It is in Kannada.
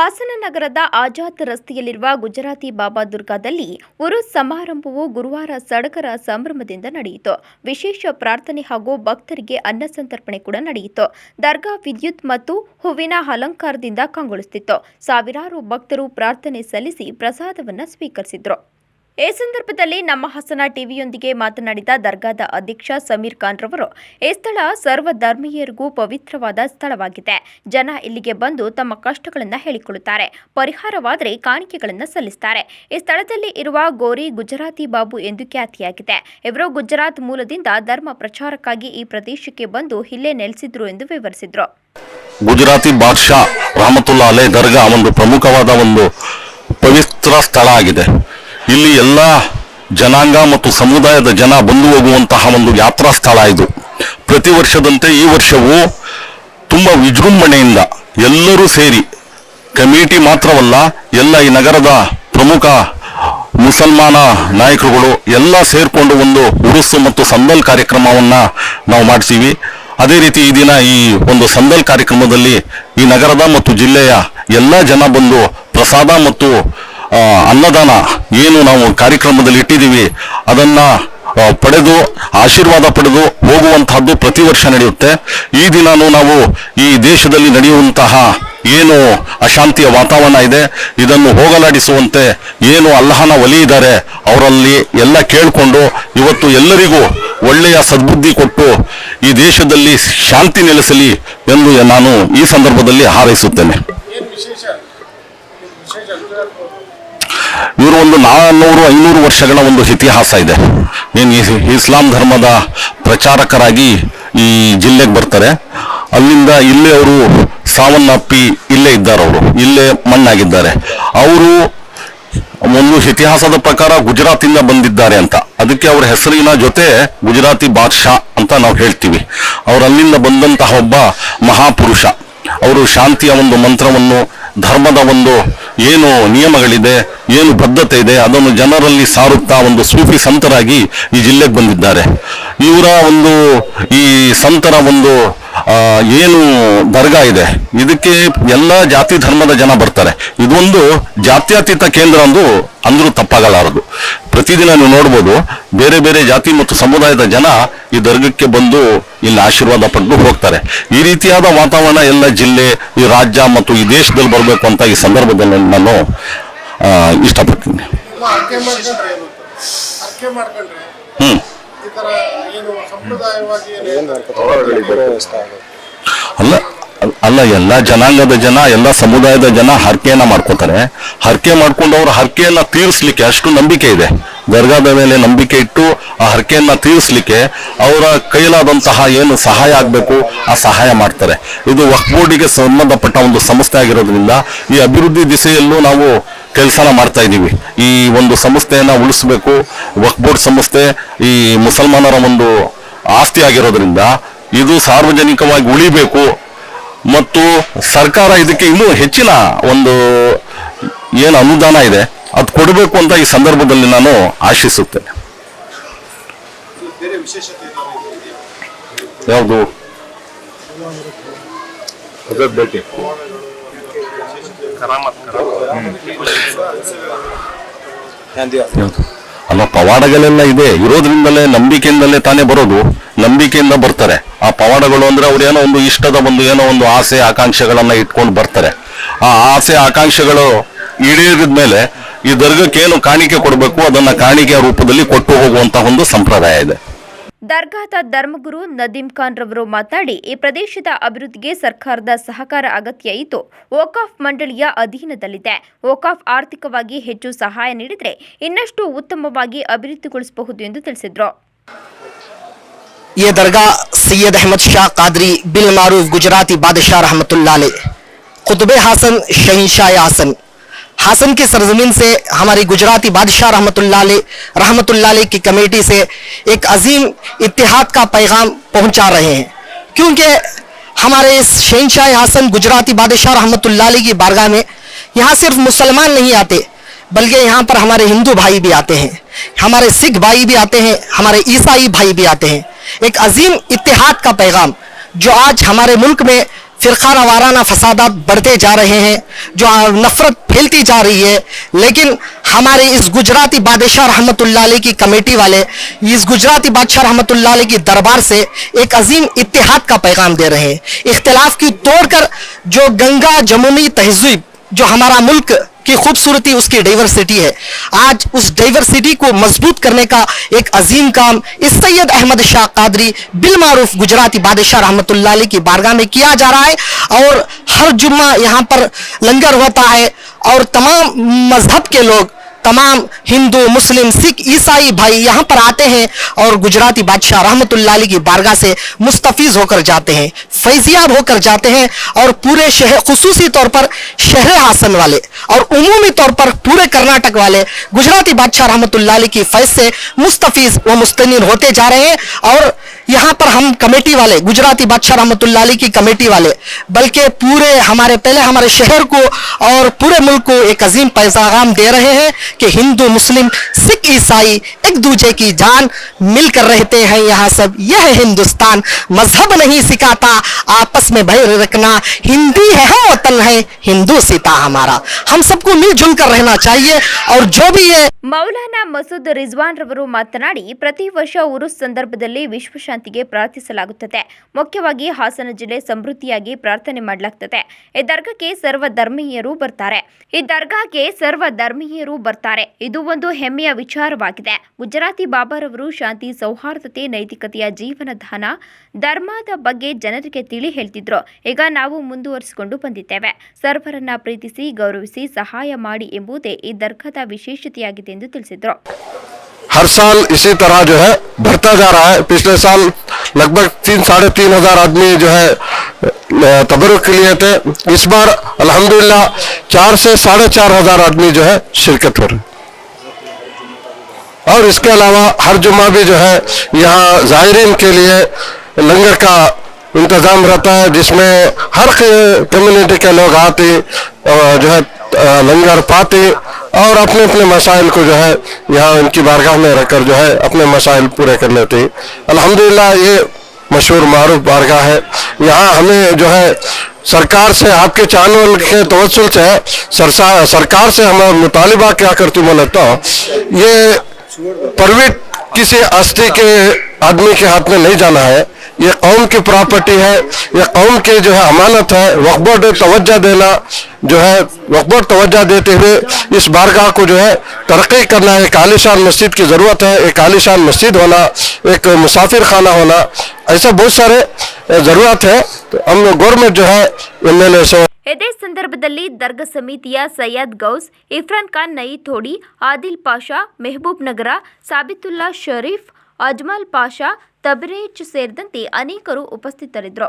ಹಾಸನ ನಗರದ ಆಜಾದ್ ರಸ್ತೆಯಲ್ಲಿರುವ ಗುಜರಾತಿ ಬಾಬಾ ದುರ್ಗಾದಲ್ಲಿ ಉರುಸ್ ಸಮಾರಂಭವು ಗುರುವಾರ ಸಡಗರ ಸಂಭ್ರಮದಿಂದ ನಡೆಯಿತು. ವಿಶೇಷ ಪ್ರಾರ್ಥನೆ ಹಾಗೂ ಭಕ್ತರಿಗೆ ಅನ್ನ ಸಂತರ್ಪಣೆ ಕೂಡ ನಡೆಯಿತು. ದರ್ಗಾ ವಿದ್ಯುತ್ ಮತ್ತು ಹೂವಿನ ಅಲಂಕಾರದಿಂದ ಕಂಗೊಳಿಸುತ್ತಿತ್ತು ಸಾವಿರಾರು ಭಕ್ತರು ಪ್ರಾರ್ಥನೆ ಸಲ್ಲಿಸಿ ಪ್ರಸಾದವನ್ನು ಸ್ವೀಕರಿಸಿದ್ರು. ಈ ಸಂದರ್ಭದಲ್ಲಿ ನಮ್ಮ ಹಸನ ಟಿವಿಯೊಂದಿಗೆ ಮಾತನಾಡಿದ ದರ್ಗಾದ ಅಧ್ಯಕ್ಷ ಸಮೀರ್ ಖಾನ್ ರವರು ಈ ಸ್ಥಳ ಸರ್ವ ಧರ್ಮೀಯರಿಗೂ ಪವಿತ್ರವಾದ ಸ್ಥಳವಾಗಿದೆ. ಜನ ಇಲ್ಲಿಗೆ ಬಂದು ತಮ್ಮ ಕಷ್ಟಗಳನ್ನು ಹೇಳಿಕೊಳ್ಳುತ್ತಾರೆ. ಪರಿಹಾರವಾದರೆ ಕಾಣಿಕೆಗಳನ್ನು ಸಲ್ಲಿಸುತ್ತಾರೆ ಈ ಸ್ಥಳದಲ್ಲಿ ಇರುವ ಗೋರಿ ಗುಜರಾತಿ ಬಾಬು ಎಂದು ಖ್ಯಾತಿಯಾಗಿದೆ. ಇವರು ಗುಜರಾತ್ ಮೂಲದಿಂದ ಧರ್ಮ ಪ್ರಚಾರಕ್ಕಾಗಿ ಈ ಪ್ರದೇಶಕ್ಕೆ ಬಂದು ಇಲ್ಲೇ ನೆಲೆಸಿದ್ರು ಎಂದು ವಿವರಿಸಿದ್ರು. ಗುಜರಾತಿ ಬಾದ್ಶಾ ರಾಮತುಲ್ಲಾ ಅಲೆ ದರ್ಗಾ ಒಂದು ಪ್ರಮುಖವಾದ ಒಂದು ಪವಿತ್ರ ಸ್ಥಳ ಆಗಿದೆ. ಇಲ್ಲಿ ಎಲ್ಲ ಜನಾಂಗ ಮತ್ತು ಸಮುದಾಯದ ಜನ ಬಂದು ಹೋಗುವಂತಹ ಒಂದು ಯಾತ್ರಾ ಸ್ಥಳ ಇದು. ಪ್ರತಿ ವರ್ಷದಂತೆ ಈ ವರ್ಷವೂ ತುಂಬ ವಿಜೃಂಭಣೆಯಿಂದ ಎಲ್ಲರೂ ಸೇರಿ ಕಮಿಟಿ ಮಾತ್ರವಲ್ಲ, ಎಲ್ಲ ಈ ನಗರದ ಪ್ರಮುಖ ಮುಸಲ್ಮಾನ ನಾಯಕರುಗಳು ಎಲ್ಲ ಸೇರಿಕೊಂಡು ಒಂದು ಉರುಸು ಮತ್ತು ಸಂದಲ್ ಕಾರ್ಯಕ್ರಮವನ್ನ ನಾವು ಮಾಡ್ತೀವಿ. ಅದೇ ರೀತಿ ಈ ದಿನ ಈ ಒಂದು ಸಂದಲ್ ಕಾರ್ಯಕ್ರಮದಲ್ಲಿ ಈ ನಗರದ ಮತ್ತು ಜಿಲ್ಲೆಯ ಎಲ್ಲ ಜನ ಬಂದು ಪ್ರಸಾದ ಮತ್ತು ಅನ್ನದಾನ ಏನು ನಾವು ಕಾರ್ಯಕ್ರಮದಲ್ಲಿ ಇಟ್ಟಿದ್ದೀವಿ, ಅದನ್ನ ಪಡೆದು, ಆಶೀರ್ವಾದ ಪಡೆದು ಹೋಗುವಂತಹದ್ದು ಪ್ರತಿ ವರ್ಷ ನಡೆಯುತ್ತೆ. ಈ ದಿನಾನು ನಾವು ಈ ದೇಶದಲ್ಲಿ ನಡೆಯುವಂತಹ ಏನು ಅಶಾಂತಿಯ ವಾತಾವರಣ ಇದೆ, ಇದನ್ನು ಹೋಗಲಾಡಿಸುವಂತೆ ಏನು ಅಲ್ಲಹನ ಒಲಿ ಇದ್ದಾರೆ, ಅವರಲ್ಲಿ ಎಲ್ಲ ಕೇಳಿಕೊಂಡು ಇವತ್ತು ಎಲ್ಲರಿಗೂ ಒಳ್ಳೆಯ ಸದ್ಬುದ್ಧಿ ಕೊಟ್ಟು ಈ ದೇಶದಲ್ಲಿ ಶಾಂತಿ ನೆಲೆಸಲಿ ಎಂದು ನಾನು ಈ ಸಂದರ್ಭದಲ್ಲಿ ಹಾರೈಸುತ್ತೇನೆ. ಇವರು ಒಂದು ನಾನ್ನೂರು ಐನೂರು ವರ್ಷಗಳ ಒಂದು ಇತಿಹಾಸ ಇದೆ. ಏನು ಇಸ್ಲಾಂ ಧರ್ಮದ ಪ್ರಚಾರಕರಾಗಿ ಈ ಜಿಲ್ಲೆಗೆ ಬರ್ತಾರೆ. ಅಲ್ಲಿಂದ ಇಲ್ಲೇ ಅವರು ಸಾವನ್ನಪ್ಪಿ ಇಲ್ಲೇ ಇದ್ದಾರೆ ಅವರು. ಇಲ್ಲೇ ಮಣ್ಣಾಗಿದ್ದಾರೆ. ಅವರು ಒಂದು ಇತಿಹಾಸದ ಪ್ರಕಾರ ಗುಜರಾತಿಂದ ಬಂದಿದ್ದಾರೆ ಅಂತ. ಅದಕ್ಕೆ ಅವರ ಹೆಸರಿನ ಜೊತೆ ಗುಜರಾತಿ ಬಾದ್ಶಾ ಅಂತ ನಾವು ಹೇಳ್ತೀವಿ. ಅವರು ಅಲ್ಲಿಂದ ಬಂದಂತಹ ಒಬ್ಬ ಮಹಾಪುರುಷ. ಅವರು ಶಾಂತಿಯ ಒಂದು ಮಂತ್ರವನ್ನು ಧರ್ಮದ ಒಂದು ಏನು ನಿಯಮಗಳಿದೆ, ಏನು ಬದ್ಧತೆ ಇದೆ, ಅದನ್ನು ಜನರಲ್ಲಿ ಸಾರುತ್ತಾ ಒಂದು ಸೂಫಿ ಸಂತರಾಗಿ ಈ ಜಿಲ್ಲೆಗೆ ಬಂದಿದ್ದಾರೆ. ಇವರ ಒಂದು ಈ ಸಂತರ ಒಂದು ಏನು ದರ್ಗಾ ಇದೆ. ಇದಕ್ಕೆ ಎಲ್ಲ ಜಾತಿ ಧರ್ಮದ ಜನ ಬರ್ತಾರೆ. ಇದೊಂದು ಜಾತ್ಯತೀತ ಕೇಂದ್ರ ಅಂದು ಅಂದ್ರೂ ತಪ್ಪಾಗಲಾರದು. ಪ್ರತಿದಿನ ನೀವು ನೋಡ್ಬೋದು ಬೇರೆ ಬೇರೆ ಜಾತಿ ಮತ್ತು ಸಮುದಾಯದ ಜನ ಈ ದರ್ಗಕ್ಕೆ ಬಂದು ಇಲ್ಲಿ ಆಶೀರ್ವಾದ ಪಡೆದು ಹೋಗ್ತಾರೆ. ಈ ರೀತಿಯಾದ ವಾತಾವರಣ ಎಲ್ಲ ಜಿಲ್ಲೆ ಈ ರಾಜ್ಯ ಮತ್ತು ಈ ದೇಶದಲ್ಲಿ ಬರಬೇಕು ಅಂತ ಈ ಸಂದರ್ಭದಲ್ಲಿ ನಾನು ಇಷ್ಟಪಡ್ತೀನಿ. ಇಲ್ಲ ಈ ತರ ಏನು ಸಂಪ್ರದಾಯವಾಗಿ ಅಲ್ಲ ಅಲ್- ಅಲ್ಲ ಎಲ್ಲ ಜನಾಂಗದ ಜನ ಎಲ್ಲ ಸಮುದಾಯದ ಜನ ಹರಕೆಯನ್ನ ಮಾಡ್ಕೋತಾರೆ. ಹರಕೆ ಮಾಡ್ಕೊಂಡು ಅವ್ರ ಹರಕೆಯನ್ನ ತೀರಿಸ್ಲಿಕ್ಕೆ ಅಷ್ಟು ನಂಬಿಕೆ ಇದೆ. ದರ್ಗಾದ ಮೇಲೆ ನಂಬಿಕೆ ಇಟ್ಟು ಆ ಹರಕೆಯನ್ನ ತೀರಿಸ್ಲಿಕ್ಕೆ ಅವರ ಕೈಲಾದಂತಹ ಏನು ಸಹಾಯ ಆಗಬೇಕು ಆ ಸಹಾಯ ಮಾಡ್ತಾರೆ. ಇದು ವಕ್ಫ್ ಬೋರ್ಡಿಗೆ ಸಂಬಂಧಪಟ್ಟ ಒಂದು ಸಂಸ್ಥೆ ಆಗಿರೋದ್ರಿಂದ ಈ ಅಭಿವೃದ್ಧಿ ದಿಸೆಯಲ್ಲೂ ನಾವು ಕೆಲಸನ ಮಾಡ್ತಾ ಇದ್ದೀವಿ. ಈ ಒಂದು ಸಂಸ್ಥೆಯನ್ನು ಉಳಿಸಬೇಕು. ವಕ್ಬೋರ್ಡ್ ಸಂಸ್ಥೆ ಈ ಮುಸಲ್ಮಾನರ ಒಂದು ಆಸ್ತಿ ಆಗಿರೋದ್ರಿಂದ ಇದು ಸಾರ್ವಜನಿಕವಾಗಿ ಉಳಿಬೇಕು. ಮತ್ತು ಸರ್ಕಾರ ಇದಕ್ಕೆ ಇನ್ನೂ ಹೆಚ್ಚಿನ ಒಂದು ಏನು ಅನುದಾನ ಇದೆ, ಅದು ಕೊಡಬೇಕು ಅಂತ ಈ ಸಂದರ್ಭದಲ್ಲಿ ನಾನು ಆಶಿಸುತ್ತೇನೆ. ಯಾವುದು? ಭೇಟಿ? ಅಲ್ಲ, ಪವಾಡಗಳೆಲ್ಲ ಇದೆ. ಇರೋದ್ರಿಂದಲೇ ನಂಬಿಕೆಯಿಂದಲೇ ತಾನೇ ಬರೋದು. ನಂಬಿಕೆಯಿಂದ ಬರ್ತಾರೆ. ಆ ಪವಾಡಗಳು ಅಂದ್ರೆ ಅವ್ರು ಏನೋ ಒಂದು ಇಷ್ಟದ ಒಂದು ಏನೋ ಒಂದು ಆಸೆ, ಆಕಾಂಕ್ಷೆಗಳನ್ನ ಇಟ್ಕೊಂಡು ಬರ್ತಾರೆ. ಆ ಆಸೆ, ಆಕಾಂಕ್ಷೆಗಳು ಈಡೇರಿದ ಮೇಲೆ ಈ ದರ್ಗಕ್ಕೆ ಏನು ಕಾಣಿಕೆ ಕೊಡಬೇಕು, ಅದನ್ನ ಕಾಣಿಕೆಯ ರೂಪದಲ್ಲಿ ಕೊಟ್ಟು ಹೋಗುವಂತಹ ಒಂದು ಸಂಪ್ರದಾಯ ಇದೆ. ದರ್ಗಾದ ಧರ್ಮಗುರು ನದೀಂ ಖಾನ್ ರವರು ಮಾತನಾಡಿ ಈ ಪ್ರದೇಶದ ಅಭಿವೃದ್ಧಿಗೆ ಸರ್ಕಾರದ ಸಹಕಾರ ಅಗತ್ಯ ಇದ್ದು ಓಕಾಫ್ ಮಂಡಳಿಯ ಅಧೀನದಲ್ಲಿದೆ ಓಕಾಫ್ ಆರ್ಥಿಕವಾಗಿ ಹೆಚ್ಚು ಸಹಾಯ ನೀಡಿದರೆ ಇನ್ನಷ್ಟು ಉತ್ತಮವಾಗಿ ಅಭಿವೃದ್ಧಿಗೊಳಿಸಬಹುದು ಎಂದು ತಿಳಿಸಿದರು ये दरगाह सैयद अहमद शाह कादरी बिल मारूफ गुजराती बादशाह रहमतुल्लाह حاسم کی سرزمین سے ہماری گجراتی بادشاہ رحمت اللہ علیہ رحمت اللہ علیہ کی کمیٹی سے ایک عظیم اتحاد کا پیغام پہنچا رہے ہیں۔ کیونکہ ہمارے اس شہنشاہ حسن گجراتی بادشاہ رحمت اللہ علیہ کی بارگاہ میں یہاں صرف مسلمان نہیں آتے، بلکہ یہاں پر ہمارے ہندو بھائی بھی آتے ہیں، ہمارے سکھ بھائی بھی آتے ہیں، ہمارے عیسائی بھائی بھی آتے ہیں۔ ایک عظیم اتحاد کا پیغام جو آج ہمارے ملک میں فرقہ وارانہ فسادات بڑھتے جا رہے ہیں، جو نفرت پھیلتی جا رہی ہے۔ لیکن ہمارے اس گجراتی بادشاہ رحمت اللہ علیہ کی کمیٹی والے، اس گجراتی بادشاہ رحمت اللہ علیہ کی دربار سے ایک عظیم اتحاد کا پیغام دے رہے ہیں۔ اختلاف کی توڑ کر جو گنگا جمونی تہذیب جو ہمارا ملک کی خوبصورتی، اس کی ڈائیورسٹی ہے۔ آج اس ڈائیورسٹی کو مضبوط کرنے کا ایک عظیم کام اس سید احمد شاہ قادری بالمعروف گجراتی بادشاہ رحمت اللہ علیہ کی بارگاہ میں کیا جا رہا ہے۔ اور ہر جمعہ یہاں پر لنگر ہوتا ہے اور تمام مذہب کے لوگ تمام ہندو، مسلم، سکھ، عیسائی بھائی یہاں پر آتے ہیں اور گجراتی بادشاہ رحمت اللہ علیہ کی بارگاہ سے مستفیض ہو کر جاتے ہیں، فیضیاب ہو کر جاتے ہیں اور پورے شہر، خصوصی طور پر شہر آسن والے اور عمومی طور پر پورے کرناٹک والے گجراتی بادشاہ رحمت اللہ علیہ کی فیض سے مستفیض و مستنین ہوتے جا رہے ہیں اور یہاں پر ہم کمیٹی والے، گجراتی بادشاہ رحمت اللہ علی کی کمیٹی والے، بلکہ پورے ہمارے، پہلے ہمارے شہر کو اور پورے ملک کو ایک عظیم پیغام دے رہے ہیں کہ ہندو، مسلم، سکھ، عیسائی ایک دوجہ کی جان مل کر رہتے ہیں۔ یہاں سب یہ ہے ہندوستان، مذہب نہیں سکھاتا، آپس میں بھائی رکھنا ہندی ہے ہاں، وطن ہے، ہندو سیتا ہمارا۔ ہم سب کو مل جل کر ರಹನಾ ಚಾಹಿಯೇ ಅವ್ರ ಜೋಬಿಯೇ ಮೌಲಾನಾ ಮಸೂದ್ رضوان ರವರು ಮಾತನಾಡಿ، ಪ್ರತಿ ವರ್ಷ سندر ಸಂದರ್ಭದಲ್ಲಿ وشوشان ವಿಶ್ವಶಾಂತಿಗೆ ಪ್ರಾರ್ಥಿಸಲಾಗುತ್ತದೆ. ಮುಖ್ಯವಾಗಿ ಹಾಸನ ಜಿಲ್ಲೆ ಸಮೃದ್ಧಿಯಾಗಿ ಪ್ರಾರ್ಥನೆ ಮಾಡಲಾಗ್ತದೆ. ಈ ದರ್ಗಾಕ್ಕೆ ಸರ್ವ ಧರ್ಮೀಯರು ಬರ್ತಾರೆ. ಈ ದರ್ಗಾಕ್ಕೆ ಸರ್ವ ಧರ್ಮೀಯರು ಬರ್ತಾರೆ. ಇದು ಒಂದು ಹೆಮ್ಮೆಯ ವಿಚಾರವಾಗಿದೆ. ಗುಜರಾತಿ ಬಾಬಾರವರು ಶಾಂತಿ, ಸೌಹಾರ್ದತೆ, ನೈತಿಕತೆಯ ಜೀವನದಾನ ಧರ್ಮದ ಬಗ್ಗೆ ಜನರಿಗೆ ತಿಳಿ ಹೇಳ್ತಿದ್ರು. ಈಗ ನಾವು ಮುಂದುವರಿಸಿಕೊಂಡು ಬಂದಿದ್ದೇವೆ. ಸರ್ವರನ್ನ ಪ್ರೀತಿಸಿ, ಗೌರವಿಸಿ, ಸಹಾಯ ಮಾಡಿ ಎಂಬುದೇ ಈ ದರ್ಗದ ವಿಶೇಷತೆಯಾಗಿದೆ ಎಂದು ತಿಳಿಸಿದ್ರು. ہر سال اسی طرح جو ہے بڑھتا جا رہا ہے۔ پچھلے سال لگ بھگ تین، ساڑھے تین ہزار آدمی جو ہے تبرک کے لیے تھے۔ اس بار الحمدللہ چار سے ساڑھے چار ہزار آدمی جو ہے شرکت ہو رہے اور اس کے علاوہ ہر جمعہ بھی جو ہے یہاں زائرین کے لیے لنگر کا انتظام رہتا ہے، جس میں ہر کمیونٹی کے لوگ آتے جو ہے لنگر پاتے اور اپنے اپنے مسائل کو جو ہے یہاں ان کی بارگاہ میں رکھ کر جو ہے اپنے مسائل پورے کر لیتے ہیں۔ الحمدللہ یہ مشہور معروف بارگاہ ہے۔ یہاں ہمیں جو ہے سرکار سے آپ کے چانل کے توسل سے سرکار سے ہمارا مطالبہ کیا کرتی بولتا ہوں۔ یہ پروٹ کسی آستی کے آدمی کے ہاتھ میں نہیں جانا ہے، یہ قوم کی پراپرٹی ہے، یہ قوم کی جو ہے امانت ہے، وقبر توجہ دینا جو ہے، وقبر توجہ دیتے ہوئے اس بارگاہ کو جو ہے ترقی کرنا، ایک عالی شان مسجد کی ضرورت ہے، ایک عالی شان مسجد ہونا، ایک مسافر خانہ ہونا، ایسا بہت سارے ضرورت ہے۔ تو ہم لوگ گورنمنٹ جو ہے ایم ایل اے سے ಇದೇ ಸಂದರ್ಭದಲ್ಲಿ ದರ್ಗಾ ಸಮಿತಿಯ ಸಯ್ಯದ್ ಗೌಸ್ ಇಫ್ರಾನ್ ಖಾನ್ ನಯಿಥೋಡಿ ಆದಿಲ್ ಪಾಷಾ, ಮೆಹಬೂಬ್ ನಗರ, ಸಾಬಿತುಲ್ಲಾ ಶರೀಫ್, ಅಜ್ಮಲ್ ಪಾಷಾ, ತಬರೇಜ್ ಸೇರಿದಂತೆ ಅನೇಕರು ಉಪಸ್ಥಿತರಿದ್ದರು.